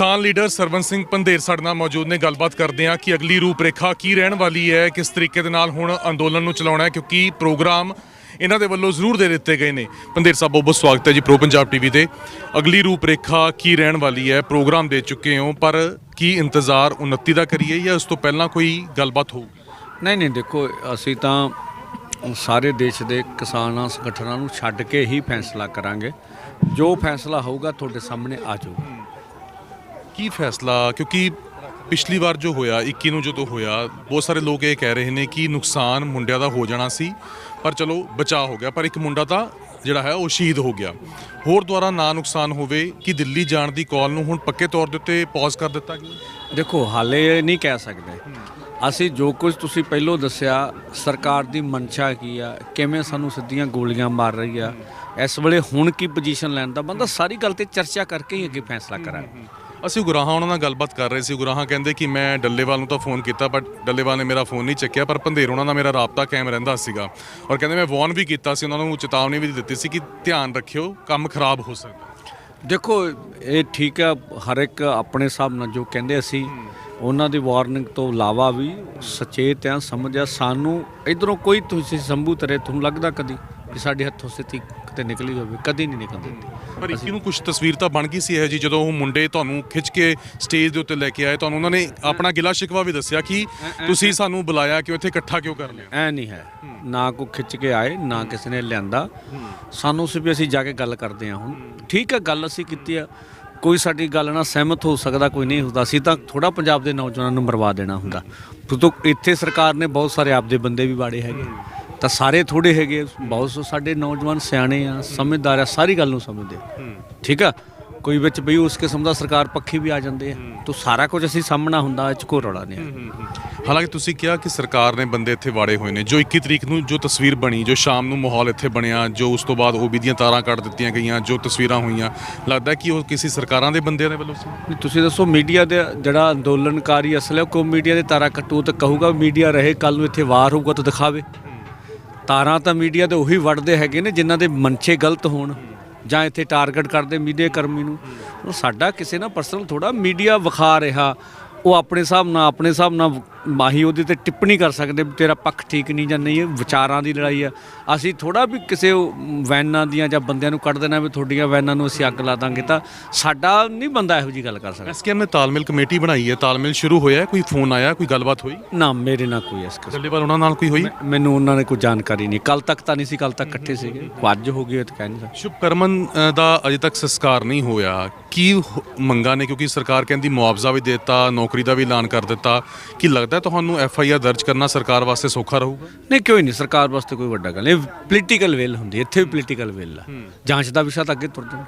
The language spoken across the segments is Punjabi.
ਕਿਸਾਨ ਲੀਡਰ ਸਰਵਨ ਸਿੰਘ ਪੰਧੇਰ ਸਾਡੇ ਨਾਲ ਮੌਜੂਦ ਨੇ। ਗੱਲਬਾਤ ਕਰਦੇ ਹਾਂ ਕਿ ਅਗਲੀ ਰੂਪਰੇਖਾ ਕੀ ਰਹਿਣ ਵਾਲੀ ਹੈ, ਕਿਸ ਤਰੀਕੇ ਦੇ ਨਾਲ ਹੁਣ ਅੰਦੋਲਨ ਨੂੰ ਚਲਾਉਣਾ ਹੈ, ਕਿਉਂਕਿ ਪ੍ਰੋਗਰਾਮ ਇਹਨਾਂ ਦੇ ਵੱਲੋਂ ਜ਼ਰੂਰ ਦੇ ਦਿੱਤੇ ਗਏ ਨੇ। ਪੰਧੇਰ ਸਾਹਿਬ ਬਹੁਤ ਬਹੁਤ ਸਵਾਗਤ ਹੈ ਜੀ ਪ੍ਰੋ ਪੰਜਾਬ ਟੀਵੀ ਤੇ। ਅਗਲੀ ਰੂਪਰੇਖਾ ਕੀ ਰਹਿਣ ਵਾਲੀ ਹੈ, ਪ੍ਰੋਗਰਾਮ ਦੇ ਚੁੱਕੇ ਹੋ, ਪਰ ਕੀ ਇੰਤਜ਼ਾਰ 29 ਦਾ ਕਰੀਏ ਜਾਂ ਉਸ ਤੋਂ ਪਹਿਲਾਂ ਕੋਈ ਗੱਲਬਾਤ ਹੋਊਗੀ ਨਹੀਂ ਨਹੀਂ, ਦੇਖੋ, ਅਸੀਂ ਤਾਂ ਸਾਰੇ ਦੇਸ਼ ਦੇ ਕਿਸਾਨਾਂ, ਸੰਗਠਨਾਂ ਨੂੰ ਛੱਡ ਕੇ ਹੀ ਫੈਸਲਾ ਕਰਾਂਗੇ। ਜੋ ਫੈਸਲਾ ਹੋਊਗਾ, ਤੁਹਾਡੇ ਸਾਹਮਣੇ ਆ ਜਾਊਗਾ। ਕੀ ਫੈਸਲਾ? ਕਿਉਂਕਿ ਪਿਛਲੀ ਵਾਰ ਜੋ ਹੋਇਆ 21 ਨੂੰ ਜਦੋਂ ਹੋਇਆ, ਬਹੁਤ ਸਾਰੇ ਲੋਕ ਇਹ ਕਹਿ ਰਹੇ ਨੇ ਕਿ ਨੁਕਸਾਨ ਮੁੰਡਿਆਂ ਦਾ ਹੋ ਜਾਣਾ ਸੀ, ਪਰ ਚਲੋ ਬਚਾਅ ਹੋ ਗਿਆ। ਪਰ ਇੱਕ ਮੁੰਡਾ ਤਾਂ ਜਿਹੜਾ ਹੈ, ਉਹ ਸ਼ਹੀਦ ਹੋ ਗਿਆ। ਹੋਰ ਦੁਆਰਾ ਨਾ ਨੁਕਸਾਨ ਹੋਵੇ, ਕਿ ਦਿੱਲੀ ਜਾਣ ਦੀ ਕਾਲ ਨੂੰ ਹੁਣ ਪੱਕੇ ਤੌਰ ਦੇ ਉੱਤੇ ਪੌਜ਼ ਕਰ ਦਿੱਤਾ ਗਿਆ? ਦੇਖੋ, ਹਾਲੇ ਨਹੀਂ ਕਹਿ ਸਕਦੇ। ਅਸੀਂ ਜੋ ਕੁਝ ਤੁਸੀਂ ਪਹਿਲਾਂ ਦੱਸਿਆ, ਸਰਕਾਰ ਦੀ ਮਨਸ਼ਾ ਕੀ ਆ, ਕਿਵੇਂ ਸਾਨੂੰ ਸਿੱਧੀਆਂ ਗੋਲੀਆਂ ਮਾਰ ਰਹੀ ਆ, ਇਸ ਵੇਲੇ ਹੁਣ ਕੀ ਪੋਜੀਸ਼ਨ ਲੈਣ ਦਾ ਬੰਦਾ ਸਾਰੀ ਗੱਲ ਤੇ ਚਰਚਾ ਕਰਕੇ ਹੀ ਅੱਗੇ ਫੈਸਲਾ ਕਰਾਂਗੇ। ਅਸੀਂ ਗੁਰਾਹਾਂ ਉਹਨਾਂ ਨਾਲ ਗੱਲਬਾਤ ਕਰ ਰਹੇ ਸੀ। ਗੁਰਾਹਾਂ ਕਹਿੰਦੇ ਕਿ ਮੈਂ ਡੱਲੇਵਾਲ ਨੂੰ ਤਾਂ ਫੋਨ ਕੀਤਾ ਬਟ ਡੱਲੇਵਾਲ ਨੇ ਮੇਰਾ ਫੋਨ ਨਹੀਂ ਚੱਕਿਆ, ਪਰ ਪੰਧੇਰ ਉਹਨਾਂ ਨਾਲ ਮੇਰਾ ਰਾਬਤਾ ਕਾਇਮ ਰਹਿੰਦਾ ਸੀਗਾ। ਔਰ ਕਹਿੰਦੇ ਮੈਂ ਵਾਰਨ ਵੀ ਕੀਤਾ ਸੀ, ਉਹਨਾਂ ਨੂੰ ਚੇਤਾਵਨੀ ਵੀ ਦਿੱਤੀ ਸੀ ਕਿ ਧਿਆਨ ਰੱਖਿਓ, ਕੰਮ ਖਰਾਬ ਹੋ ਸਕਦਾ। ਦੇਖੋ, ਇਹ ਠੀਕ ਆ, ਹਰ ਇੱਕ ਆਪਣੇ ਹਿਸਾਬ ਨਾਲ ਜੋ ਕਹਿੰਦੇ ਅਸੀਂ, ਉਹਨਾਂ ਦੀ ਵਾਰਨਿੰਗ ਤੋਂ ਇਲਾਵਾ ਵੀ ਸਚੇਤ ਆ, ਸਮਝ ਆ। ਸਾਨੂੰ ਇਧਰੋਂ ਕੋਈ ਤੁਸੀਂ ਸੰਭੂ ਤਰੇ, ਤੁਹਾਨੂੰ ਲੱਗਦਾ ਕਦੀ ਕਿ ਸਾਡੇ ਹੱਥੋਂ ਸਥਿਤੀ ਕਿਤੇ ਨਿਕਲੀ ਹੋਵੇ ਕਦੀ ਨਹੀਂ ਨਿਕਲਦੀ ਪਰ ਇੱਕ ਨੂੰ ਕੁਝ ਤਸਵੀਰ ਤਾਂ ਬਣ ਗਈ ਸੀ ਇਹ ਜੀ ਜਦੋਂ ਉਹ ਮੁੰਡੇ ਤੁਹਾਨੂੰ ਖਿੱਚ ਕੇ ਸਟੇਜ ਦੇ ਉੱਤੇ ਲੈ ਕੇ ਆਏ ਤੁਹਾਨੂੰ ਉਹਨਾਂ ਨੇ ਆਪਣਾ ਗਿਲਾ ਸ਼ਿਕਵਾ ਵੀ ਦੱਸਿਆ ਕਿ ਤੁਸੀਂ ਸਾਨੂੰ ਬੁਲਾਇਆ ਕਿ ਇੱਥੇ ਇਕੱਠਾ ਕਿਉਂ ਕਰ ਲਿਆ ਐ ਨਹੀਂ ਹੈ। ਨਾ ਕੋ ਖਿੱਚ ਕੇ ਆਏ ਨਾ ਕਿਸੇ ਨੇ ਲਿਆਂਦਾ। ਸਾਨੂੰ ਸੀ ਵੀ ਅਸੀਂ ਜਾ ਕੇ ਗੱਲ ਕਰਦੇ ਹਾਂ ਹੁਣ। ਠੀਕ ਹੈ ਗੱਲ ਅਸੀਂ ਕੀਤੀ ਆ। ਕੋਈ ਸਾਡੀ ਗੱਲ ਨਾਲ ਸਹਿਮਤ ਹੋ ਸਕਦਾ ਕੋਈ ਨਹੀਂ ਹੁੰਦਾ। ਅਸੀਂ ਤਾਂ ਥੋੜਾ ਪੰਜਾਬ ਦੇ ਨੌਜਵਾਨਾਂ ਨੂੰ ਮਰਵਾ ਦੇਣਾ ਹੁੰਦਾ। ਕਿਉਂਕਿ ਇੱਥੇ ਸਰਕਾਰ ਨੇ ਬਹੁਤ ਸਾਰੇ ਆਪਦੇ ਬੰਦੇ ਵੀ ਬਾੜੇ ਹੈਗੇ। ਤਾਂ ਸਾਰੇ ਥੋੜੇ ਹੈਗੇ ਬਹੁਤ ਸੋ ਸਾਡੇ ਨੌਜਵਾਨ ਸਿਆਣੇ ਆ ਸਮਝਦਾਰ ਆ ਸਾਰੀ ਗੱਲ ਨੂੰ ਸਮਝਦੇ ਆ। ਠੀਕ ਆ? ਕੋਈ ਵਿੱਚ ਬਈ ਉਸ ਕਿਸਮ ਦਾ ਸਰਕਾਰ ਪੱਖੀ ਵੀ ਆ ਜਾਂਦੇ ਆ। ਤਾਂ ਸਾਰਾ ਕੁਝ ਅਸੀਂ ਸਾਹਮਣਾ ਹੁੰਦਾ ਇਹ ਚ ਕੋਈ ਰੌਲਾ ਨਹੀਂ ਹੈ। ਹਾਲਾਂਕਿ ਤੁਸੀਂ ਕਿਹਾ ਕਿ ਸਰਕਾਰ ਨੇ ਬੰਦੇ ਇੱਥੇ ਵਾੜੇ ਹੋਏ ਨੇ ਜੋ 21 ਤਰੀਕ ਨੂੰ ਜੋ ਤਸਵੀਰ ਬਣੀ ਜੋ ਸ਼ਾਮ ਨੂੰ ਮਾਹੌਲ ਇੱਥੇ ਬਣਿਆ ਜੋ ਉਸ ਤੋਂ ਬਾਅਦ ਓਬੀ ਦੀਆਂ ਤਾਰਾਂ ਕੱਟ ਦਿੱਤੀਆਂ ਗਈਆਂ ਜੋ ਤਸਵੀਰਾਂ ਹੋਈਆਂ ਲੱਗਦਾ ਕਿ ਉਹ ਕਿਸੇ ਸਰਕਾਰਾਂ ਦੇ ਬੰਦਿਆਂ ਦੇ ਵੱਲੋਂ ਸੀ? ਨਹੀਂ, ਤੁਸੀਂ ਦੱਸੋ ਮੀਡੀਆ ਦੇ ਜਿਹੜਾ ਅੰਦੋਲਨਕਾਰੀ ਅਸਲ ਹੈ ਕੋ ਮੀਡੀਆ ਦੇ ਤਾਰਾ ਕੱਟੂ ਤਾਂ ਕਹੂਗਾ ਮੀਡੀਆ ਰਹੇ ਕੱਲ ਨੂੰ ਇੱਥੇ ਵਾਰ ਹੋਊਗਾ ਤਾਂ ਦਿਖਾਵੇ। ਤਾਰਾਂ ਤਾਂ ਮੀਡੀਆ ਦੇ ਉਹੀ ਵੜਦੇ ਹੈਗੇ ਨੇ ਜਿਨ੍ਹਾਂ ਦੇ ਮਨਸ਼ੇ ਗਲਤ ਹੋਣ ਜਾਂ ਇੱਥੇ ਟਾਰਗੇਟ ਕਰਦੇ ਮੀਡੀਆ ਕਰਮੀ ਨੂੰ। ਉਹ ਸਾਡਾ ਕਿਸੇ ਨਾ ਪਰਸਨਲ ਥੋੜਾ ਮੀਡੀਆ ਵਿਖਾ ਰਿਹਾ। ਉਹ ਆਪਣੇ ਹਿਸਾਬ ਨਾਲ, ਆਪਣੇ ਹਿਸਾਬ ਨਾਲ ਮਾਹੀ ਉਹਦੇ ਤੇ ਟਿੱਪਣੀ ਕਰ ਸਕਦੇ ਵੀ ਤੇਰਾ ਪੱਖ ਠੀਕ ਨਹੀਂ ਜਾਂ ਨਹੀਂ ਇਹ ਵਿਚਾਰਾਂ ਦੀ ਲੜਾਈ ਆ। ਅਸੀਂ ਥੋੜਾ ਵੀ ਕਿਸੇ ਵੈਨਾਂ ਦੀਆਂ ਜਾਂ ਬੰਦਿਆਂ ਨੂੰ ਕੱਢ ਦੇਣਾ ਵੀ ਤੁਹਾਡੀਆਂ ਵੈਨਾਂ ਨੂੰ ਅਸੀਂ ਅੱਗ ਲਾ ਦਾਂਗੇ ਤਾਂ ਸਾਡਾ ਨਹੀਂ ਬੰਦਾ ਇਹੋ ਜੀ ਗੱਲ ਕਰ ਸਕਦਾ। ਐਸਕੇਐਮ ਨੇ ਤਾਲਮੇਲ ਕਮੇਟੀ ਬਣਾਈ ਹੈ। ਤਾਲਮੇਲ ਸ਼ੁਰੂ ਹੋਇਆ ਹੈ? ਕੋਈ ਫੋਨ ਆਇਆ ਕੋਈ ਗੱਲਬਾਤ ਹੋਈ? ਨਾ ਮੇਰੇ ਨਾਲ ਕੋਈ ਇਸ ਕਿਸਮ ਡੱਲੇਵਾਲ ਉਹਨਾਂ ਨਾਲ ਕੋਈ ਹੋਈ? ਮੈਨੂੰ ਉਹਨਾਂ ਨੇ ਕੋਈ ਜਾਣਕਾਰੀ ਨਹੀਂ। ਕੱਲ ਤੱਕ ਤਾਂ ਨਹੀਂ ਸੀ ਕੱਲ ਤੱਕ ਇਕੱਠੇ ਸੀਗੇ। ਅੱਜ ਹੋ ਗਏ ਤਾਂ ਕਹਿ ਨਹੀਂ ਸਕਦਾ। ਸ਼ੁਭਕਰਮਨ ਅ, ਦਾ ਅਜੇ ਤੱਕ ਸੰਸਕਾਰ ਨਹੀਂ ਹੋਇਆ। ਕੀ ਹੋ- ਮੰਗਾਂ ਨੇ? ਕਿਉਂਕਿ ਸਰਕਾਰ ਕਹਿੰਦੀ ਮੁਆਵਜ਼ਾ ਵੀ ਦੇ ਦਿੱਤਾ ਨੌਕਰੀ ਦਾ ਵੀ ਐਲਾਨ ਕਰ ਦਿੱਤਾ। ਕੀ ਲੱਗਦਾ ਤੁਹਾਨੂੰ ਐਫ ਆਈ ਆਰ ਦਰਜ ਕਰਨਾ ਸਰਕਾਰ ਵਾਸਤੇ ਸੌਖਾ ਰਹੂਗਾ? ਨਹੀਂ ਕਿਉਂ ਨਹੀਂ ਸਰਕਾਰ ਵਾਸਤੇ ਕੋਈ ਵੱਡਾ ਗੱਲ ਇਹ ਪੋਲੀਟੀਕਲ ਵਿਲ ਹੁੰਦੀ ਹੈ, ਇੱਥੇ ਵੀ ਪੋਲੀਟੀਕਲ ਵਿਲ ਆ। ਜਾਂਚ ਦਾ ਵਿਸ਼ਾ ਤਾਂ ਅੱਗੇ ਤੁਰ ਜਾਣ।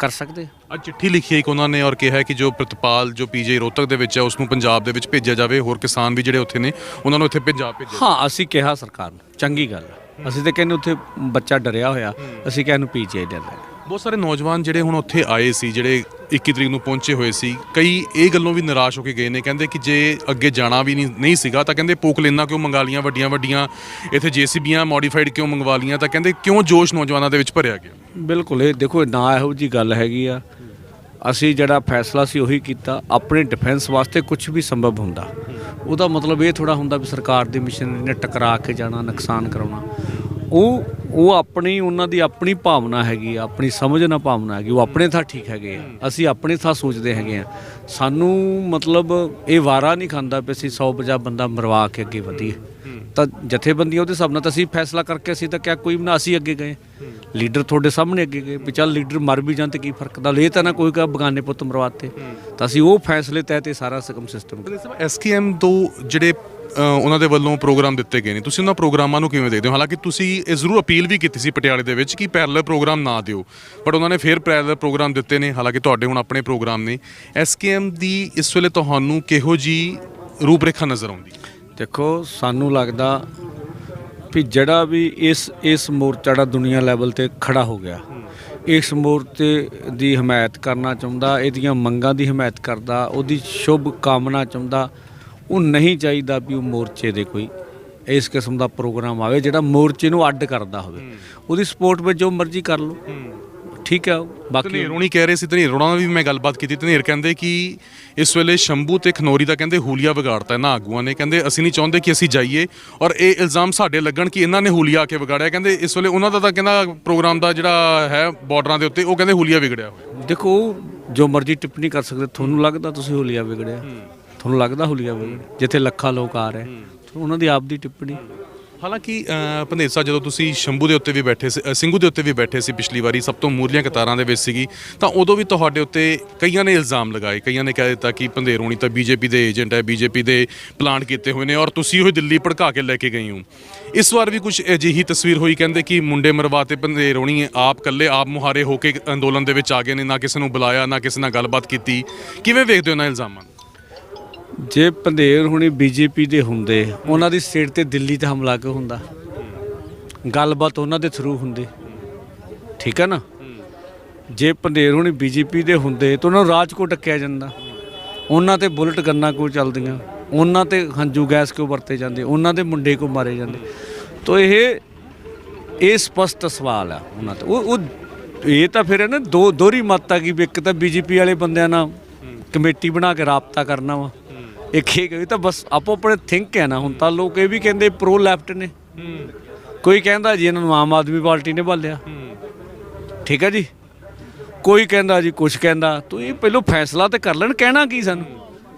ਕਰ ਸਕਦੇ ਆ। ਅੱਜ ਚਿੱਠੀ ਲਿਖੀ ਹੈ ਇੱਕ ਉਹਨਾਂ ਨੇ ਔਰ ਕਿਹਾ ਹੈ ਕਿ ਜੋ ਪ੍ਰਤਪਾਲ ਜੋ ਪੀਜੀ ਰੋਹਤਕ ਦੇ ਵਿੱਚ ਹੈ ਉਸ ਨੂੰ ਪੰਜਾਬ ਦੇ ਵਿੱਚ ਭੇਜਿਆ ਜਾਵੇ। ਹੋਰ ਕਿਸਾਨ ਵੀ ਜਿਹੜੇ ਉੱਥੇ ਨੇ ਉਹਨਾਂ ਨੂੰ ਇੱਥੇ ਪੰਜਾਬ ਭੇਜਿਆ ਹਾਂ ਅਸੀਂ ਕਿਹਾ ਸਰਕਾਰ ਨੂੰ ਚੰਗੀ ਗੱਲ ਆ। ਅਸੀਂ ਤਾਂ ਕਹਿੰਦੇ ਉੱਥੇ ਬੱਚਾ ਡਰਿਆ ਹੋਇਆ। ਅਸੀਂ ਕਹਿੰਦੇ ਪੀਜੀਆਈ ਦੇ ਲੈ ਬਹੁਤ ਸਾਰੇ ਨੌਜਵਾਨ ਜਿਹੜੇ ਹੁਣ ਉੱਥੇ ਆਏ ਸੀ, ਜਿਹੜੇ 21 ਤਰੀਕ ਨੂੰ ਪਹੁੰਚੇ ਹੋਏ ਸੀ, ਕਈ ਇਹ ਗੱਲੋਂ ਵੀ ਨਿਰਾਸ਼ ਹੋ ਕੇ ਗਏ ਨੇ, ਕਹਿੰਦੇ ਕਿ ਜੇ ਅੱਗੇ ਜਾਣਾ ਵੀ ਨਹੀਂ ਨਹੀਂ ਸੀਗਾ ਤਾਂ ਕਹਿੰਦੇ ਪੋਕਲੇਨਾ ਕਿਉਂ ਮੰਗਾ ਲੀਆਂ ਵੱਡੀਆਂ ਵੱਡੀਆਂ, ਇੱਥੇ ਜੀਸੀਬੀਆਂ ਮੋਡੀਫਾਈਡ ਕਿਉਂ ਮੰਗਵਾ ਲੀਆਂ ਤਾਂ ਕਹਿੰਦੇ ਕਿਉਂ ਜੋਸ਼ ਨੌਜਵਾਨਾਂ ਦੇ ਵਿੱਚ ਭਰਿਆ ਗਿਆ? ਬਿਲਕੁਲ, ਇਹ ਦੇਖੋ ਨਾ ਇਹੋ ਜੀ ਗੱਲ ਹੈਗੀ ਆ। ਅਸੀਂ ਜਿਹੜਾ ਫੈਸਲਾ ਸੀ ਉਹੀ ਕੀਤਾ, ਆਪਣੇ ਡਿਫੈਂਸ ਵਾਸਤੇ ਕੁਝ ਵੀ ਸੰਭਵ ਹੁੰਦਾ। ਉਹਦਾ ਮਤਲਬ ਇਹ ਥੋੜਾ ਹੁੰਦਾ ਵੀ ਸਰਕਾਰ ਦੀ ਮਸ਼ੀਨਰੀ ਨੇ ਟਕਰਾ ਕੇ ਜਾਣਾ, ਨੁਕਸਾਨ ਕਰਾਉਣਾ। ਉਹ ਉਹ ਆਪਣੀ, ਉਹਨਾਂ ਦੀ ਆਪਣੀ ਭਾਵਨਾ ਹੈਗੀ ਆ, ਆਪਣੀ ਸਮਝ ਨਾਲ ਭਾਵਨਾ ਹੈਗੀ, ਉਹ ਆਪਣੇ ਥਾਂ ਠੀਕ ਹੈਗੇ ਆ। ਅਸੀਂ ਆਪਣੇ ਥਾਂ ਸੋਚਦੇ ਹੈਗੇ ਆ। ਸਾਨੂੰ ਮਤਲਬ ਇਹ ਵਾਰਾ ਨਹੀਂ ਖਾਂਦਾ ਵੀ ਅਸੀਂ 100 50 ਬੰਦਾ ਮਰਵਾ ਕੇ ਅੱਗੇ ਵਧੀਏ। ਤਾਂ ਜਥੇਬੰਦੀਆਂ ਉਹਦੇ ਹਿਸਾਬ ਨਾਲ ਤਾਂ ਅਸੀਂ ਫੈਸਲਾ ਕਰਕੇ ਅਸੀਂ ਤਾਂ ਕਿਆ ਕੋਈ ਵੀ ਨਾ ਅਸੀਂ ਅੱਗੇ ਗਏ। ਲੀਡਰ ਤੁਹਾਡੇ ਸਾਹਮਣੇ ਅੱਗੇ ਗਏ ਵੀ ਚੱਲ ਲੀਡਰ ਮਰ ਵੀ ਜਾਣ ਤੇ ਕੀ ਫ਼ਰਕ ਦਾ ਇਹ ਤਾਂ ਨਾ ਕੋਈ ਕਾ ਬਗਾਨੇ ਪੁੱਤ ਮਰਵਾਤੇ। ਤਾਂ ਅਸੀਂ ਉਹ ਫੈਸਲੇ ਤਹਿਤ ਇਹ ਸਾਰਾ ਸਕਮ ਸਿਸਟਮ ਐਸਕੇਐਮ ਤੋਂ ਜਿਹੜੇ ਉਹਨਾਂ ਦੇ ਵੱਲੋਂ ਪ੍ਰੋਗਰਾਮ ਦਿੱਤੇ ਗਏ ਨੇ। ਤੁਸੀਂ ਉਹਨਾਂ ਪ੍ਰੋਗਰਾਮਾਂ ਨੂੰ ਕਿਵੇਂ ਦੇਖਦੇ ਹੋ? ਹਾਲਾਂਕਿ ਤੁਸੀਂ ਇਹ ਜ਼ਰੂਰ ਅਪੀਲ ਵੀ ਕੀਤੀ ਸੀ ਪਟਿਆਲੇ ਦੇ ਵਿੱਚ ਕਿ ਪੈਰਲਲ ਪ੍ਰੋਗਰਾਮ ਨਾ ਦਿਓ। ਬਟ ਉਹਨਾਂ ਨੇ ਫਿਰ ਪੈਰਲਲ ਪ੍ਰੋਗਰਾਮ ਦਿੱਤੇ ਨੇ। ਹਾਲਾਂਕਿ ਤੁਹਾਡੇ ਹੁਣ ਆਪਣੇ ਪ੍ਰੋਗਰਾਮ ਨੇ। ਐਸਕੇਐਮ ਦੀ ਇਸ ਵੇਲੇ ਤੁਹਾਨੂੰ ਕਿਹੋ ਜੀ ਰੂਪਰੇਖਾ ਨਜ਼ਰ ਆਉਂਦੀ? ਦੇਖੋ, ਸਾਨੂੰ ਲੱਗਦਾ ਵੀ ਜਿਹੜਾ ਵੀ ਇਸ ਇਸ ਮੋਰਚਾ ਦਾ ਦੁਨੀਆ ਲੈਵਲ ਤੇ ਖੜਾ ਹੋ ਗਿਆ, ਇਸ ਮੋਰਚੇ ਦੀ ਹਮਾਇਤ ਕਰਨਾ ਚਾਹੁੰਦਾ, ਇਹਦੀਆਂ ਮੰਗਾਂ ਦੀ ਹਮਾਇਤ ਕਰਦਾ, ਉਹਦੀ ਸ਼ੁਭ ਕਾਮਨਾ ਚਾਹੁੰਦਾ ਉਹ ਨਹੀਂ ਚਾਹੀਦਾ ਵੀ ਉਹ ਮੋਰਚੇ ਦੇ ਕੋਈ ਇਸ ਕਿਸਮ ਦਾ ਪ੍ਰੋਗਰਾਮ ਆਵੇ ਜਿਹੜਾ ਮੋਰਚੇ ਨੂੰ ਅੱਡ ਕਰਦਾ ਹੋਵੇ। ਉਹਦੀ ਸਪੋਰਟ ਵਿੱਚ ਜੋ ਮਰਜ਼ੀ ਕਰ ਲਓ। ਠੀਕ ਹੈ ਬਾਕੀ ਹੋਣੀ ਕਹਿ ਰਹੇ ਸੀ ਧਨੇਰ ਨਾਲ ਵੀ ਮੈਂ ਗੱਲਬਾਤ ਕੀਤੀ। ਧਨੇਰ ਕਹਿੰਦੇ ਕਿ ਇਸ ਵੇਲੇ ਸ਼ੰਭੂ ਤੇ ਖਨੋਰੀ ਦਾ ਕਹਿੰਦੇ ਹੂਲੀਆ ਵਿਗਾੜਤਾ ਇਹਨਾਂ ਆਗੂਆਂ ਨੇ। ਕਹਿੰਦੇ ਅਸੀਂ ਨਹੀਂ ਚਾਹੁੰਦੇ ਕਿ ਅਸੀਂ ਜਾਈਏ ਔਰ ਇਹ ਇਲਜ਼ਾਮ ਸਾਡੇ ਲੱਗਣ ਕਿ ਇਹਨਾਂ ਨੇ ਹੂਲੀਆ ਆ ਕੇ ਵਿਗਾੜਿਆ। ਕਹਿੰਦੇ ਇਸ ਵੇਲੇ ਉਹਨਾਂ ਦਾ ਤਾਂ ਕਹਿੰਦਾ ਪ੍ਰੋਗਰਾਮ ਦਾ ਜਿਹੜਾ ਹੈ ਬਾਰਡਰਾਂ ਦੇ ਉੱਤੇ ਉਹ ਕਹਿੰਦੇ ਹੂਲੀਆ ਵਿਗੜਿਆ ਹੋਇਆ। ਦੇਖੋ ਜੋ ਮਰਜ਼ੀ ਟਿੱਪਣੀ ਕਰ ਸਕਦੇ ਤੁਹਾਨੂੰ ਲੱਗਦਾ ਤੁਸੀਂ ਹੁਲੀਆ ਵਿਗੜਿਆ। ਤੁਹਾਨੂੰ ਲੱਗਦਾ ਹੁਲੀਆ ਵਿਗੜਿਆ ਜਿੱਥੇ ਲੱਖਾਂ ਲੋਕ ਆ ਰਹੇ? ਉਹਨਾਂ ਦੀ ਆਪਦੀ ਟਿੱਪਣੀ? ਹਾਲਾਂਕਿ ਸਾਹਿਬ ਜਦੋਂ ਤੁਸੀਂ ਸ਼ੰਭੂ ਦੇ ਉੱਤੇ ਵੀ ਬੈਠੇ ਸੀ ਸਿੰਘੂ ਦੇ ਉੱਤੇ ਵੀ ਬੈਠੇ ਸੀ ਪਿਛਲੀ ਵਾਰੀ ਸਭ ਤੋਂ ਮੂਰਲੀਆਂ ਕਤਾਰਾਂ ਦੇ ਵਿੱਚ ਸੀਗੀ ਤਾਂ ਉਦੋਂ ਵੀ ਤੁਹਾਡੇ ਉੱਤੇ ਕਈਆਂ ਨੇ ਇਲਜ਼ਾਮ ਲਗਾਏ। ਕਈਆਂ ਨੇ ਕਹਿ ਦਿੱਤਾ ਕਿ ਭੰਦੇਰ ਹੋਣੀ ਤਾਂ ਬੀਜੇਪੀ ਦੇ ਏਜੰਟ ਹੈ ਬੀਜੇਪੀ ਦੇ ਪਲਾਨ ਕੀਤੇ ਹੋਏ ਨੇ ਔਰ ਤੁਸੀਂ ਉਹ ਦਿੱਲੀ ਭੜਕਾ ਕੇ ਲੈ ਕੇ ਗਏ ਹੋ। ਇਸ ਵਾਰ ਵੀ ਕੁਝ ਅਜਿਹੀ ਤਸਵੀਰ ਹੋਈ ਕਹਿੰਦੇ ਕਿ ਮੁੰਡੇ ਮਰਵਾਤੇ ਭੰਦੇਰ ਹੋਣੀ ਆਪ ਕੱਲੇ ਆਪ ਮੁਹਾਰੇ ਹੋ ਕੇ ਅੰਦੋਲਨ ਦੇ ਵਿੱਚ ਆ ਗਏ ਨੇ ਨਾ ਕਿਸੇ ਨੂੰ ਬੁਲਾਇਆ ਨਾ ਕਿਸੇ ਨਾਲ ਗੱਲਬਾਤ ਕੀਤੀ। ਕਿਵੇਂ ਵੇਖਦੇ ਹੋ ਇਹਨਾਂ ਇਲਜ਼ਾਮਾਂ ਨੂੰ? ਜੇ ਪੰਧੇਰ ਹੁਣੀ ਬੀਜੇਪੀ ਦੇ ਹੁੰਦੇ, ਉਹਨਾਂ ਦੀ ਸਟੇਟ ਤੇ ਦਿੱਲੀ ਤੇ ਹਮਲਾ ਕਿਉਂ ਹੁੰਦਾ? ਗੱਲਬਾਤ ਉਹਨਾਂ ਦੇ ਥਰੂ ਹੁੰਦੀ। ਠੀਕ ਹੈ ਨਾ? ਜੇ ਪੰਧੇਰ ਹੁਣੀ ਬੀਜੇਪੀ ਦੇ ਹੁੰਦੇ ਤਾਂ ਉਹਨਾਂ ਨੂੰ ਰਾਜ ਕੋ ਟੱਕਿਆ ਜਾਂਦਾ। ਉਹਨਾਂ ਤੇ ਬੁਲਟ ਗੰਨਾਂ ਕੋ ਚੱਲਦੀਆਂ? ਉਹਨਾਂ ਤੇ ਹੰਝੂ ਗੈਸ ਕਿਉਂ ਵਰਤੇ ਜਾਂਦੇ? ਉਹਨਾਂ ਦੇ ਮੁੰਡੇ ਕੋ ਮਾਰੇ ਜਾਂਦੇ? ਤਾਂ ਇਹ ਇਹ ਸਪਸ਼ਟ ਸਵਾਲ ਆ ਉਹਨਾਂ ਤੇ। ਉਹ ਉਹ, ਇਹ ਤਾਂ ਫਿਰ ਹੈ ਨਾ ਦੋ, ਦੋਹਰੀ ਮੱਤ ਆ ਕਿ ਇੱਕ ਤਾਂ ਬੀਜੇਪੀ ਵਾਲੇ ਬੰਦਿਆਂ ਨਾਲ ਕਮੇਟੀ ਬਣਾ ਕੇ ਰਾਬਤਾ ਕਰਨਾ ਵਾ। ਇੱਕ ਇਹ ਇਹ ਤਾਂ ਬਸ ਆਪੋ ਆਪਣੇ ਥਿੰਕ ਹੈ ਨਾ ਹੁਣ ਤਾਂ ਲੋਕ ਇਹ ਵੀ ਕਹਿੰਦੇ ਪ੍ਰੋ ਲੈਫਟ ਨੇ। ਕੋਈ ਕਹਿੰਦਾ ਜੀ ਇਹਨਾਂ ਨੂੰ ਆਮ ਆਦਮੀ ਪਾਰਟੀ ਨੇ ਭਾਲਿਆ। ਠੀਕ ਹੈ ਜੀ? ਕੋਈ ਕਹਿੰਦਾ ਜੀ ਕੁਝ ਕਹਿੰਦਾ ਤੂੰ ਇਹ ਪਹਿਲਾਂ ਫੈਸਲਾ ਤੇ ਕਰ ਲੈਣ ਕਹਿਣਾ ਕੀ ਸਾਨੂੰ?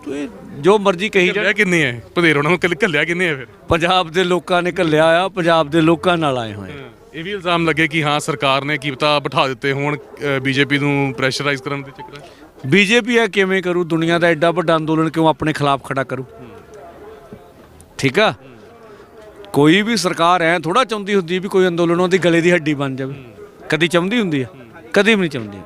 ਤੂੰ ਇਹ ਜੋ ਮਰਜ਼ੀ ਕਹੀ ਜਾ ਕੱਲਿਆ ਕਿੰਨੇ ਹੈ ਭੰਦੇਰ ਹੋਣਾ ਨੂੰ ਕੱਲ- ਕੱਲਿਆ ਕਿੰਨੇ ਹੈ ਫਿਰ? ਪੰਜਾਬ ਦੇ ਲੋਕਾਂ ਨੇ ਘੱਲਿਆ ਆ ਪੰਜਾਬ ਦੇ ਲੋਕਾਂ ਨਾਲ ਆਏ ਹੋਏ ਆ। ਇਹ ਵੀ ਇਲਜ਼ਾਮ ਲੱਗੇ ਕਿ ਹਾਂ ਸਰਕਾਰ ਨੇ ਕੀ ਪਤਾ ਬਿਠਾ ਦਿੱਤੇ ਹੋਣ ਬੀਜੇਪੀ ਨੂੰ ਪ੍ਰੈਸ਼ਰਾਈਜ਼ ਕਰਨ ਦੇ ਚੱਕਰ ਬੀਜੇਪੀ ਆ ਕਿਵੇਂ ਕਰੂ? ਦੁਨੀਆ ਦਾ ਐਡਾ ਵੱਡਾ ਅੰਦੋਲਨ ਕਿਉਂ ਆਪਣੇ ਖਿਲਾਫ ਖੜਾ ਕਰੂ? ਠੀਕ ਆ? ਕੋਈ ਵੀ ਸਰਕਾਰ ਐ ਥੋੜਾ ਚਾਹੁੰਦੀ ਹੁੰਦੀ ਵੀ ਕੋਈ ਅੰਦੋਲਨ ਉਹਦੀ ਗਲੇ ਦੀ ਹੱਡੀ ਬਣ ਜਾਵੇ। ਕਦੀ ਚਾਹੁੰਦੀ ਹੁੰਦੀ ਆ, ਕਦੀ ਵੀ ਨਹੀਂ ਚਾਹੁੰਦੀ।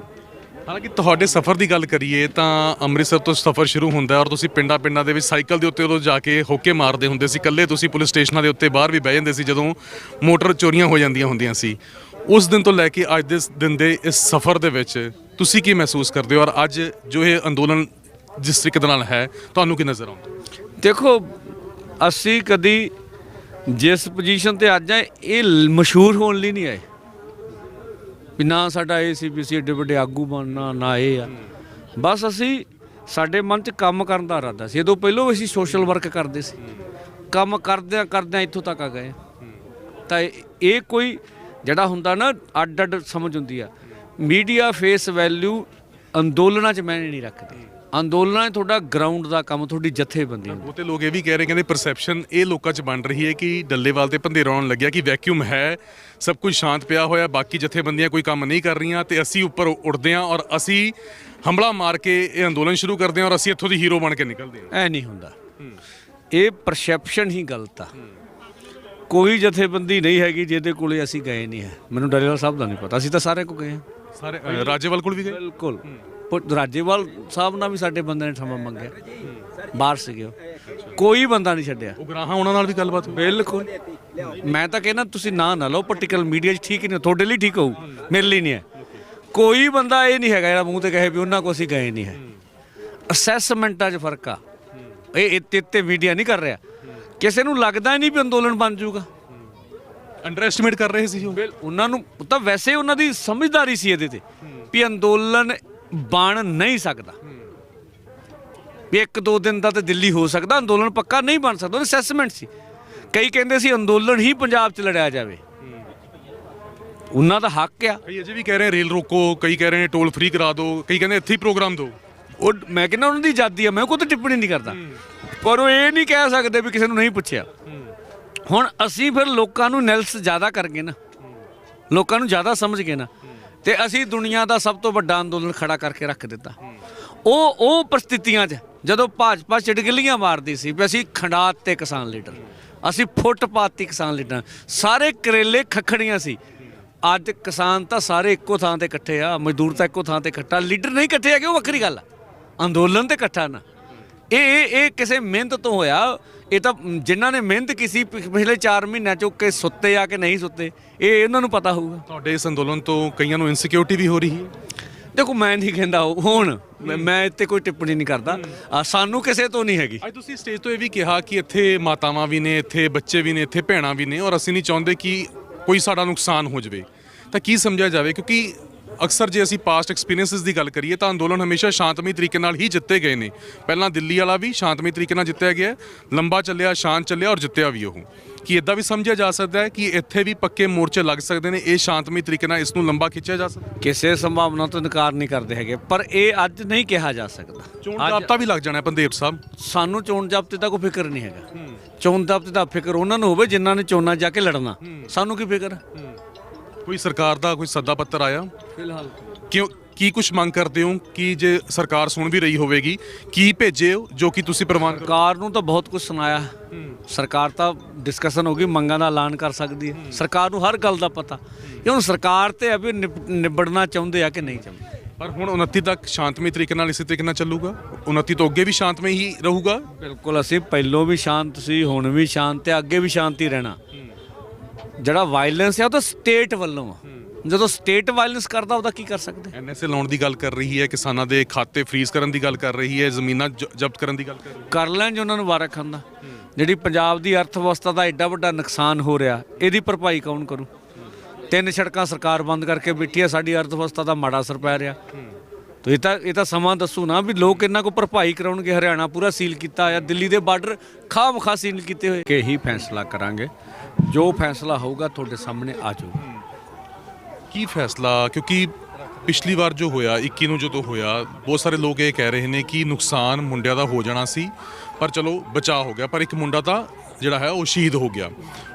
ਹਾਲਾਂਕਿ ਤੁਹਾਡੇ ਸਫ਼ਰ ਦੀ ਗੱਲ ਕਰੀਏ ਤਾਂ ਅੰਮ੍ਰਿਤਸਰ ਤੋਂ ਸਫ਼ਰ ਸ਼ੁਰੂ ਹੁੰਦਾ ਔਰ ਤੁਸੀਂ ਪਿੰਡਾਂ-ਪਿੰਡਾਂ ਦੇ ਵਿੱਚ ਸਾਈਕਲ ਦੇ ਉੱਤੇ ਉਦੋਂ ਜਾ ਕੇ ਹੋਕੇ ਮਾਰਦੇ ਹੁੰਦੇ ਸੀ। ਇਕੱਲੇ ਤੁਸੀਂ ਪੁਲਿਸ ਸਟੇਸ਼ਨਾਂ ਦੇ ਉੱਤੇ ਬਾਹਰ ਵੀ ਬਹਿ ਜਾਂਦੇ ਸੀ ਜਦੋਂ ਮੋਟਰ ਚੋਰੀਆਂ ਹੋ ਜਾਂਦੀਆਂ ਹੁੰਦੀਆਂ ਸੀ। ਉਸ ਦਿਨ ਤੋਂ ਲੈ ਕੇ ਅੱਜ ਦੇ ਦਿਨ ਦੇ ਇਸ ਸਫ਼ਰ ਦੇ ਵਿੱਚ ਤੁਸੀਂ ਕੀ ਮਹਿਸੂਸ ਕਰਦੇ ਹੋ ਔਰ ਅੱਜ ਜੋ ਇਹ ਅੰਦੋਲਨ ਜਿਸ ਤਰੀਕੇ ਦੇ ਨਾਲ ਹੈ, ਤੁਹਾਨੂੰ ਕੀ ਨਜ਼ਰ ਆਉਂਦਾ? ਦੇਖੋ, ਅਸੀਂ ਕਦੀ ਜਿਸ ਪੋਜੀਸ਼ਨ ਤੇ ਅੱਜ ਆ ਇਹ ਮਸ਼ਹੂਰ ਹੋਣ ਲਈ ਨਹੀਂ ਆਏ। ਵੀ ਨਾ ਸਾਡਾ ਇਹ ਸੀ ਵੀ ਅਸੀਂ ਏਡੇ ਵੱਡੇ ਆਗੂ ਬਣਨਾ, ਨਾ ਇਹ ਆ। ਬਸ ਅਸੀਂ ਸਾਡੇ ਮਨ 'ਚ ਕੰਮ ਕਰਨ ਦਾ ਇਰਾਦਾ ਸੀ। ਇਹਦੋਂ ਪਹਿਲਾਂ ਵੀ ਅਸੀਂ ਸੋਸ਼ਲ ਵਰਕ ਕਰਦੇ ਸੀ। ਕੰਮ ਕਰਦਿਆਂ ਕਰਦਿਆਂ ਇੱਥੋਂ ਤੱਕ ਆ ਗਏ। ਤਾਂ ਇਹ- ਇਹ ਕੋਈ ਜਿਹੜਾ ਹੁੰਦਾ ਨਾ ਅੱਡ ਅੱਡ ਸਮਝ ਹੁੰਦੀ ਆ। ਮੀਡੀਆ ਫੇਸ ਵੈਲਿਊ ਅੰਦੋਲਨਾਂ 'ਚ ਮੈਂ ਨਹੀਂ ਰੱਖਦੀ। ਅੰਦੋਲਨਾਂ 'ਚ ਤੁਹਾਡਾ ਗਰਾਊਂਡ ਦਾ ਕੰਮ ਤੁਹਾਡੀ ਜਥੇਬੰਦੀ ਹੁੰਦੀ ਉਹ ਤੇ ਲੋਕ ਇਹ ਵੀ ਕਹਿ ਰਹੇ ਕਹਿੰਦੇ ਪਰਸੈਪਸ਼ਨ ਇਹ ਲੋਕਾਂ 'ਚ ਬਣ ਰਹੀ ਹੈ ਕਿ ਡੱਲੇਵਾਲ ਤੇ ਭੰਦੇਰਾ ਆਉਣ ਲੱਗਿਆ ਕਿ ਵੈਕਿਊਮ ਹੈ ਸਭ ਕੁਝ ਸ਼ਾਂਤ ਪਿਆ ਹੋਇਆ ਬਾਕੀ ਜਥੇਬੰਦੀਆਂ ਕੋਈ ਕੰਮ ਨਹੀਂ ਕਰ ਰਹੀਆਂ ਤੇ ਅਸੀਂ ਉੱਪਰ ਉੱਡਦੇ ਹਾਂ ਔਰ ਅਸੀਂ ਹਮਲਾ ਮਾਰ ਕੇ ਇਹ ਅੰਦੋਲਨ ਸ਼ੁਰੂ ਕਰਦੇ ਹਾਂ ਔਰ ਅਸੀਂ ਇੱਥੋਂ ਦੀ ਹੀਰੋ ਬਣ ਕੇ ਨਿਕਲਦੇ ਹਾਂ। ਐ ਨਹੀਂ ਹੁੰਦਾ। ਇਹ ਪਰਸੈਪਸ਼ਨ ਹੀ ਗਲਤ ਆ। ਕੋਈ ਜਥੇਬੰਦੀ ਨਹੀਂ ਹੈਗੀ ਜਿਹਦੇ ਕੋਲੇ ਅਸੀਂ ਗਏ ਨਹੀਂ ਹੈ। ਮੈਨੂੰ ਡਰੇਵਾਲ ਸਾਹਿਬ ਦਾ ਨਹੀਂ ਪਤਾ। ਅਸੀਂ ਤਾਂ ਸਾਰੇ ਕੋ ਗਏ ਹਾਂ। ਸਾਰੇ ਅ, ਰਾਜੇਵਾਲ ਕੋਲ ਵੀ ਗਏ? ਬਿਲਕੁਲ। ਪਰ ਰਾਜੇਵਾਲ ਸਾਹਿਬ ਨਾਲ ਵੀ ਸਾਡੇ ਬੰਦੇ ਨੇ ਸਮਾਂ ਮੰਗਿਆ। ਬਾਹਰ ਸੀਗੇ ਉਹ। ਕੋਈ ਬੰਦਾ ਨਹੀਂ ਛੱਡਿਆ। ਉਹ ਗਰਾਹਾਂ ਉਹਨਾਂ ਨਾਲ ਵੀ ਗੱਲਬਾਤ ਹੋਈ? ਬਿਲਕੁਲ। ਮੈਂ ਤਾਂ ਕਹਿੰਦਾ ਤੁਸੀਂ ਨਾ ਨਾ ਲਓ ਪਰਟੀਕਲ ਮੀਡੀਆ 'ਚ ਠੀਕ ਨਹੀਂ ਤੁਹਾਡੇ ਲਈ ਠੀਕ ਹੋਊ ਮੇਰੇ ਲਈ ਨਹੀਂ ਹੈ। ਕੋਈ ਬੰਦਾ ਇਹ ਨਹੀਂ ਹੈਗਾ ਜਿਹੜਾ ਮੂੰਹ ਤੇ ਕਹੇ ਵੀ ਉਹਨਾਂ ਕੋ ਅਸੀਂ ਗਏ ਨਹੀਂ ਹੈ। ਅਸੈਸਮੈਂਟਾਂ 'ਚ ਫ਼ਰਕ ਆ। ਇਹ ਤੇ ਤੇ ਮੀਡੀਆ ਨਹੀਂ ਕਰ ਰਿਹਾ। ਕਿਸੇ ਨੂੰ ਲੱਗਦਾ ਹੀ ਨਹੀਂ ਵੀ ਅੰਦੋਲਨ ਬਣ ਜਾਊਗਾ। ਅੰਡਰ ਐਸਟੀਮੇਟ ਕਰ ਰਹੇ ਸੀ ਉਹ? ਬਿਲ ਉਹਨਾਂ ਨੂੰ ਤਾਂ ਵੈਸੇ ਉਹਨਾਂ ਦੀ ਸਮਝਦਾਰੀ ਸੀ ਇਹਦੇ ਤੇ ਵੀ ਅੰਦੋਲਨ ਬਣ ਨਹੀਂ ਸਕਦਾ। ਵੀ ਇੱਕ ਦੋ ਦਿਨ ਦਾ ਤੇ ਦਿੱਲੀ ਹੋ ਸਕਦਾ ਅੰਦੋਲਨ ਪੱਕਾ ਨਹੀਂ ਬਣ ਸਕਦਾ ਉਹ ਅਸੈਸਮੈਂਟ ਸੀ। ਕਈ ਕਹਿੰਦੇ ਸੀ ਅੰਦੋਲਨ ਹੀ ਪੰਜਾਬ 'ਚ ਲੜਿਆ ਜਾਵੇ। ਉਹਨਾਂ ਦਾ ਹੱਕ ਆ। ਕਈ ਅਜੇ ਵੀ ਕਹਿ ਰਹੇ ਰੇਲ ਰੋਕੋ ਕਈ ਕਹਿ ਰਹੇ ਟੋਲ ਫ੍ਰੀ ਕਰਾ ਦਿਓ ਕਈ ਕਹਿੰਦੇ ਇੱਥੇ ਹੀ ਪ੍ਰੋਗਰਾਮ ਦਿਓ ਉਹ ਮੈਂ ਕਹਿੰਦਾ ਉਹਨਾਂ ਦੀ ਆਜ਼ਾਦੀ ਆ ਮੈਂ ਕੋਈ ਤਾਂ ਟਿੱਪਣੀ ਨਹੀਂ ਕਰਦਾ। ਪਰ ਉਹ ਇਹ ਨਹੀਂ ਕਹਿ ਸਕਦੇ ਵੀ ਕਿਸੇ ਨੂੰ ਨਹੀਂ ਪੁੱਛਿਆ। ਹੁਣ ਅਸੀਂ ਫਿਰ ਲੋਕਾਂ ਨੂੰ ਨੈਲਸ ਜ਼ਿਆਦਾ ਕਰ ਗਏ ਨਾ। ਲੋਕਾਂ ਨੂੰ ਜ਼ਿਆਦਾ ਸਮਝ ਗਏ ਨਾ। ਤੇ ਅਸੀਂ ਦੁਨੀਆ ਦਾ ਸਭ ਤੋਂ ਵੱਡਾ ਅੰਦੋਲਨ ਖੜਾ ਕਰਕੇ ਰੱਖ ਦਿੱਤਾ। ਉਹ ਉਹ ਪਰਿਸਥਿਤੀਆਂ 'ਚ ਜਦੋਂ ਭਾਜਪਾ ਚਿੜਗਲੀਆਂ ਮਾਰਦੀ ਸੀ ਵੀ ਅਸੀਂ ਖੰਡਾਤ ਤੇ ਕਿਸਾਨ ਲੀਡਰ, ਅਸੀਂ ਫੁੱਟਪਾਥ ਤੇ ਕਿਸਾਨ ਲੀਡਰ। ਸਾਰੇ ਕਰੇਲੇ ਖੱਖੜੀਆਂ ਸੀ। ਅੱਜ ਕਿਸਾਨ ਤਾਂ ਸਾਰੇ ਇੱਕੋ ਥਾਂ ਤੇ ਇਕੱਠੇ ਆ, ਮਜ਼ਦੂਰ ਤਾਂ ਇੱਕੋ ਥਾਂ ਤੇ ਇਕੱਠਾ, ਲੀਡਰ ਨਹੀਂ ਇਕੱਠੇ ਹੈਗੇ, ਉਹ ਵੱਖਰੀ ਗੱਲ ਆ। ਅੰਦੋਲਨ ਤੇ ਇਕੱਠਾ ਨਾ। ਇਹ ਇਹ ਇਹ ਕਿਸੇ ਮਿਹਨਤ ਤੋਂ ਹੋਇਆ ਇਹ ਤਾਂ ਜਿਨ੍ਹਾਂ ਨੇ ਮਿਹਨਤ ਕੀਤੀ ਪਿਛਲੇ 4 ਮਹੀਨਿਆਂ ਚੋਂ ਕਿ ਸੁੱਤੇ ਆ ਕਿ ਨਹੀਂ ਸੁੱਤੇ ਇਹ ਇਹਨਾਂ ਨੂੰ ਪਤਾ ਹੋਊਗਾ। ਤੁਹਾਡੇ ਇਸ ਅੰਦੋਲਨ ਤੋਂ ਕਈਆਂ ਨੂੰ ਇਨਸਿਕਿਉਰਿਟੀ ਵੀ ਹੋ ਰਹੀ ਹੈ? ਦੇਖੋ ਮੈਂ ਨਹੀਂ ਕਹਿੰਦਾ ਉਹ- ਹੁਣ ਮੈਂ- ਇੱਥੇ ਕੋਈ ਟਿੱਪਣੀ ਨਹੀਂ ਕਰਦਾ। ਸਾਨੂੰ ਕਿਸੇ ਤੋਂ ਨਹੀਂ ਹੈਗੀ। ਅੱਜ ਤੁਸੀਂ ਸਟੇਜ ਤੋਂ ਇਹ ਵੀ ਕਿਹਾ ਕਿ ਇੱਥੇ ਮਾਤਾਵਾਂ ਵੀ ਨੇ ਇੱਥੇ ਬੱਚੇ ਵੀ ਨੇ ਇੱਥੇ ਭੈਣਾਂ ਵੀ ਨੇ ਔਰ ਅਸੀਂ ਨਹੀਂ ਚਾਹੁੰਦੇ ਕਿ ਕੋਈ ਸਾਡਾ ਨੁਕਸਾਨ ਹੋ ਜਾਵੇ। ਤਾਂ ਕੀ ਸਮਝਿਆ ਜਾਵੇ? ਕਿਉਂਕਿ ਅਕਸਰ ਜੇ ਅਸੀਂ ਪਾਸਟ ਐਕਸਪੀਰੀਐਂਸਸ ਦੀ ਗੱਲ ਕਰੀਏ ਤਾਂ ਅੰਦੋਲਨ ਹਮੇਸ਼ਾ ਸ਼ਾਂਤਮਈ ਤਰੀਕੇ ਨਾਲ ਹੀ ਜਿੱਤੇ ਗਏ ਨੇ। ਪਹਿਲਾਂ ਦਿੱਲੀ ਵਾਲਾ ਵੀ ਸ਼ਾਂਤਮਈ ਤਰੀਕੇ ਨਾਲ ਜਿੱਤਿਆ ਗਿਆ ਲੰਬਾ ਚੱਲਿਆ ਸ਼ਾਂਤ ਚੱਲਿਆ ਔਰ ਜਿੱਤਿਆ ਵੀ ਉਹ। ਕੀ ਇਦਾਂ ਵੀ ਸਮਝਿਆ ਜਾ ਸਕਦਾ ਹੈ ਕਿ ਇੱਥੇ ਵੀ ਪੱਕੇ ਮੋਰਚੇ ਲੱਗ ਸਕਦੇ ਨੇ ਇਹ ਸ਼ਾਂਤਮਈ ਤਰੀਕੇ ਨਾਲ ਇਸ ਨੂੰ ਲੰਬਾ ਖਿੱਚਿਆ ਜਾ ਸਕਦਾ? ਕਿਸੇ ਸੰਭਾਵਨਾ ਤੋਂ ਇਨਕਾਰ ਨਹੀਂ ਕਰਦੇ ਹੈਗੇ ਪਰ ਇਹ ਅੱਜ ਨਹੀਂ ਕਿਹਾ ਜਾ ਸਕਦਾ। ਚੋਣ ਜਾਬਤਾ ਵੀ ਲੱਗ ਜਾਣਾ ਹੈ ਪੰਦੇਵ ਸਾਹਿਬ। ਸਾਨੂੰ ਚੋਣ ਜਾਬਤੇ ਦਾ ਕੋਈ ਫਿਕਰ ਨਹੀਂ ਹੈਗਾ। ਚੋਣ ਜਾਬਤੇ ਦਾ ਫਿਕਰ ਉਹਨਾਂ ਨੂੰ ਹੋਵੇ ਜਿਨ੍ਹਾਂ ਨੇ ਚੋਣਾਂ ਜਾ ਕੇ ਲੜਨਾ। ਸਾਨੂੰ ਕੀ ਫਿਕਰ? ਕੋਈ ਸਰਕਾਰ ਦਾ ਕੋਈ ਸੱਦਾ ਪੱਤਰ ਆਇਆ? ਫਿਲਹਾਲ ਕਿਉਂ ਕੀ ਕੁਝ ਮੰਗ ਕਰਦੇ ਹੋ? ਕਿ ਜੇ ਸਰਕਾਰ ਸੁਣ ਵੀ ਰਹੀ ਹੋਵੇਗੀ ਕੀ ਭੇਜੇ ਹੋ ਜੋ ਕਿ ਤੁਸੀਂ ਪ੍ਰਵਾਨ ਕਰੋ? ਸਰਕਾਰ ਨੂੰ ਤਾਂ ਬਹੁਤ ਕੁਝ ਸੁਣਾਇਆ। ਸਰਕਾਰ ਤਾਂ ਡਿਸਕਸ਼ਨ ਹੋ ਗਈ ਮੰਗਾਂ ਦਾ ਐਲਾਨ ਕਰ ਸਕਦੀ ਹੈ। ਸਰਕਾਰ ਨੂੰ ਹਰ ਗੱਲ ਦਾ ਪਤਾ। ਇਹ ਹੁਣ ਸਰਕਾਰ ਤੇ ਨਿਬ- ਨਿਬੜਨਾ ਚਾਹੁੰਦੇ ਆ ਕਿ ਨਹੀਂ ਚਾਹੁੰਦੇ? ਪਰ ਹੁਣ 29 ਤੱਕ ਸ਼ਾਂਤਮਈ ਤਰੀਕੇ ਨਾਲ ਇਸੇ ਤਰੀਕੇ ਨਾਲ ਚੱਲੂਗਾ? 29 ਤੋਂ ਅੱਗੇ ਵੀ ਸ਼ਾਂਤਮਈ ਹੀ ਰਹੂਗਾ? ਬਿਲਕੁਲ ਅਸੀਂ ਪਹਿਲੋਂ ਵੀ ਸ਼ਾਂਤ ਸੀ ਹੁਣ ਵੀ ਸ਼ਾਂਤ ਤੇ ਅੱਗੇ ਵੀ ਸ਼ਾਂਤੀ ਰਹਿਣਾ। ਜਿਹੜਾ ਵਾਇਲੈਂਸ ਹੈ ਉਹ ਤਾਂ ਸਟੇਟ ਵੱਲੋਂ ਆ। ਜਦੋਂ ਸਟੇਟ ਵਾਇਲੈਂਸ ਕਰਦਾ ਉਹਦਾ ਕੀ ਕਰ ਸਕਦੇ? ਐਨਐਸਏ ਲਾਉਣ ਦੀ ਗੱਲ ਕਰ ਰਹੀ ਹੈ ਕਿਸਾਨਾਂ ਦੇ ਖਾਤੇ ਫ੍ਰੀਜ਼ ਕਰਨ ਦੀ ਗੱਲ ਕਰ ਰਹੀ ਹੈ ਜ਼ਮੀਨਾਂ ਜ- ਜ਼ਬਤ ਕਰਨ ਦੀ ਗੱਲ ਕਰ ਰਹੀ ਹੈ। ਕਰ ਲੈਣ ਜੇ ਉਹਨਾਂ ਨੂੰ ਵਾਰਾ ਖਾਂਦਾ। ਜਿਹੜੀ ਪੰਜਾਬ ਦੀ ਅਰਥ ਵਿਵਸਥਾ ਦਾ ਐਡਾ ਵੱਡਾ ਨੁਕਸਾਨ ਹੋ ਰਿਹਾ ਇਹਦੀ ਭਰਪਾਈ ਕੌਣ ਕਰੂ? ਤਿੰਨ ਸੜਕਾਂ ਸਰਕਾਰ ਬੰਦ ਕਰਕੇ ਬੈਠੀ ਹੈ ਸਾਡੀ ਅਰਥ ਵਿਵਸਥਾ ਦਾ ਮਾੜਾ ਅਸਰ ਪੈ ਰਿਹਾ। ਤੋ ਇਹ ਤਾਂ ਇਹ ਤਾਂ ਸਮਾਂ ਦੱਸੂ ਨਾ ਵੀ ਲੋਕ ਇਹਨਾਂ ਕੋ ਭਰਪਾਈ ਕਰਾਉਣਗੇ। ਹਰਿਆਣਾ ਪੂਰਾ ਸੀਲ ਕੀਤਾ ਆ ਦਿੱਲੀ ਦੇ ਬਾਰਡਰ ਖਾਮ ਖਾ ਸੀਲ ਕੀਤੇ ਹੋਏ। ਕਿ ਹੀ ਫੈਸਲਾ ਕਰਾਂਗੇ। ਜੋ ਫੈਸਲਾ ਹੋਊਗਾ ਤੁਹਾਡੇ ਸਾਹਮਣੇ ਆ ਜਾਊਗਾ। ਕੀ ਫੈਸਲਾ? ਕਿਉਂਕਿ ਪਿਛਲੀ ਵਾਰ ਜੋ ਹੋਇਆ 21 ਨੂੰ ਜਦੋਂ ਹੋਇਆ ਬਹੁਤ ਸਾਰੇ ਲੋਕ ਇਹ ਕਹਿ ਰਹੇ ਨੇ ਕਿ ਨੁਕਸਾਨ ਮੁੰਡਿਆਂ ਦਾ ਹੋ ਜਾਣਾ ਸੀ ਪਰ ਚਲੋ ਬਚਾਅ ਹੋ ਗਿਆ ਪਰ ਇੱਕ ਮੁੰਡਾ ਤਾਂ ਜਿਹੜਾ ਹੈ ਉਹ ਸ਼ਹੀਦ ਹੋ ਗਿਆ।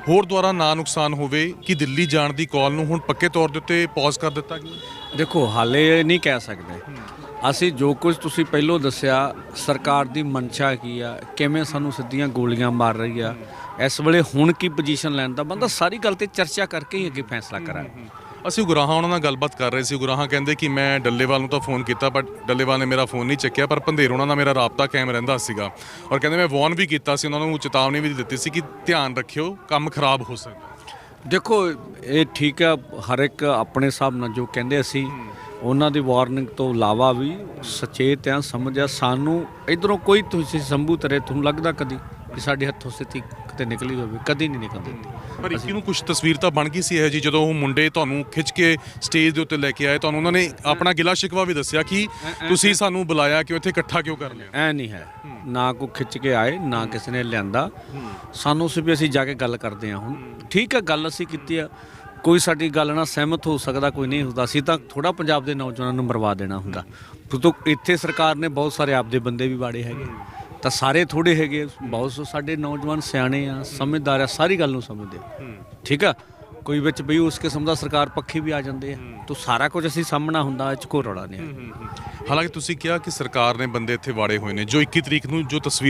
ਹੋਰ ਦੁਆਰਾ ਨਾ ਨੁਕਸਾਨ ਹੋਵੇ ਕਿ ਦਿੱਲੀ ਜਾਣ ਦੀ ਕਾਲ ਨੂੰ ਹੁਣ ਪੱਕੇ ਤੌਰ ਦੇ ਉੱਤੇ ਪੌਜ਼ ਕਰ ਦਿੱਤਾ ਗਿਆ? ਦੇਖੋ ਹਾਲੇ ਨਹੀਂ ਕਹਿ ਸਕਦੇ। ਅਸੀਂ ਜੋ ਕੁਝ ਤੁਸੀਂ ਪਹਿਲਾਂ ਦੱਸਿਆ ਸਰਕਾਰ ਦੀ ਮਨਸ਼ਾ ਕੀ ਆ ਕਿਵੇਂ ਸਾਨੂੰ ਸਿੱਧੀਆਂ ਗੋਲੀਆਂ ਮਾਰ ਰਹੀ ਆ ਇਸ ਵੇਲੇ ਹੁਣ ਕੀ ਪੋਜੀਸ਼ਨ ਲੈਣ ਦਾ ਬੰਦਾ ਸਾਰੀ ਗੱਲ ਤੇ ਚਰਚਾ ਕਰਕੇ ਹੀ ਅੱਗੇ ਫੈਸਲਾ ਕਰਾਂਗੇ। ਅਸੀਂ ਗੁਰਾਹਾਂ ਉਹਨਾਂ ਨਾਲ ਗੱਲਬਾਤ ਕਰ ਰਹੇ ਸੀ। ਗੁਰਾਹਾਂ ਕਹਿੰਦੇ ਕਿ ਮੈਂ ਡੱਲੇਵਾਲ ਨੂੰ ਤਾਂ ਫੋਨ ਕੀਤਾ ਪਰ ਡੱਲੇਵਾਲ ਨੇ ਮੇਰਾ ਫੋਨ ਨਹੀਂ ਚੱਕਿਆ ਪਰ ਪੰਧੇਰ ਉਹਨਾਂ ਨਾਲ ਮੇਰਾ ਰਾਬਤਾ ਕਾਇਮ ਰਹਿੰਦਾ ਸੀਗਾ। ਔਰ ਕਹਿੰਦੇ ਮੈਂ ਵਾਰਨ ਵੀ ਕੀਤਾ ਸੀ ਉਹਨਾਂ ਨੂੰ ਚੇਤਾਵਨੀ ਵੀ ਦਿੱਤੀ ਸੀ ਕਿ ਧਿਆਨ ਰੱਖਿਓ ਕੰਮ ਖਰਾਬ ਹੋ ਸਕਦਾ। ਦੇਖੋ ਇਹ ਠੀਕ ਆ ਹਰ ਇੱਕ ਆਪਣੇ ਹਿਸਾਬ ਨਾਲ ਜੋ ਕਹਿੰਦੇ ਅਸੀਂ ਉਹਨਾਂ ਦੀ ਵਾਰਨਿੰਗ ਤੋਂ ਇਲਾਵਾ ਵੀ ਸਚੇਤ ਆ ਸਮਝਿਆ ਸਾਨੂੰ ਇਧਰੋਂ ਕੋਈ ਤੁਸੀਂ ਸੰਭੂ ਤਰੇ ਤੁਹਾਨੂੰ ਲੱਗਦਾ ਕਦੀ ਕਿ ਸਾਡੇ ਹੱਥੋਂ ਸਿੱਧੀ ਕਿਤੇ ਨਿਕਲੀ ਹੋਵੇ ਕਦੀ ਨਹੀਂ ਨਿਕਲਦੀ। ਪਰ ਇੱਕੀ ਨੂੰ ਕੁਝ ਤਸਵੀਰ ਤਾਂ ਬਣ ਗਈ ਸੀ ਇਹ ਜੀ ਜਦੋਂ ਉਹ ਮੁੰਡੇ ਤੁਹਾਨੂੰ ਖਿੱਚ ਕੇ ਸਟੇਜ ਦੇ ਉੱਤੇ ਲੈ ਕੇ ਆਏ ਤੁਹਾਨੂੰ ਉਹਨਾਂ ਨੇ ਆਪਣਾ ਗਿਲਾ ਸ਼ਿਕਵਾ ਵੀ ਦੱਸਿਆ ਕਿ ਤੁਸੀਂ ਸਾਨੂੰ ਬੁਲਾਇਆ ਕਿ ਇੱਥੇ ਇਕੱਠਾ ਕਿਉਂ ਕਰ ਲਿਆ? ਐ ਨਹੀਂ ਹੈ। ਨਾ ਕੋ ਖਿੱਚ ਕੇ ਆਏ ਨਾ ਕਿਸੇ ਨੇ ਲਿਆਂਦਾ। ਸਾਨੂੰ ਸੀ ਵੀ ਅਸੀਂ ਜਾ ਕੇ ਗੱਲ ਕਰਦੇ ਹਾਂ ਹੁਣ। ਠੀਕ ਹੈ ਗੱਲ ਅਸੀਂ ਕੀਤੀ ਆ। ਕੋਈ ਸਾਡੀ ਗੱਲ ਨਾਲ ਸਹਿਮਤ ਹੋ ਸਕਦਾ ਕੋਈ ਨਹੀਂ ਹੁੰਦਾ। ਸੀ ਤਾਂ ਥੋੜਾ ਪੰਜਾਬ ਦੇ ਨੌਜਵਾਨਾਂ ਨੂੰ ਮਰਵਾ ਦੇਣਾ ਹੁੰਦਾ। ਕਿਉਂਕਿ ਇੱਥੇ ਸਰਕਾਰ ਨੇ ਬਹੁਤ ਸਾਰੇ ਆਪਦੇ ਬੰਦੇ ਵੀ ਬਾੜੇ ਹੈਗੇ। ਤਾਂ ਸਾਰੇ ਥੋੜੇ ਹੈਗੇ ਬਹੁਤ ਸਾਡੇ ਨੌਜਵਾਨ ਸਿਆਣੇ ਆ ਸਮਝਦਾਰ ਆ ਸਾਰੀ ਗੱਲ ਨੂੰ ਸਮਝਦੇ ਆ। ਠੀਕ ਆ? ਕੋਈ ਵਿੱਚ ਬਈ ਉਸ ਕਿਸਮ ਦਾ ਸਰਕਾਰ ਪੱਖੀ ਵੀ ਆ ਜਾਂਦੇ ਆ। ਤਾਂ ਸਾਰਾ ਕੁਝ ਅਸੀਂ ਸਾਹਮਣਾ ਹੁੰਦਾ ਇਹ ਚ ਕੋਈ ਰੌਲਾ ਨਹੀਂ ਹਾਲਾਂਕਿ ਤੁਸੀਂ ਕਿਹਾ ਕਿ ਸਰਕਾਰ ਨੇ ਬੰਦੇ ਇੱਥੇ ਵਾੜੇ ਹੋਏ ਨੇ ਜੋ 21 ਤਰੀਕ ਨੂੰ ਜੋ ਤਸਵੀਰ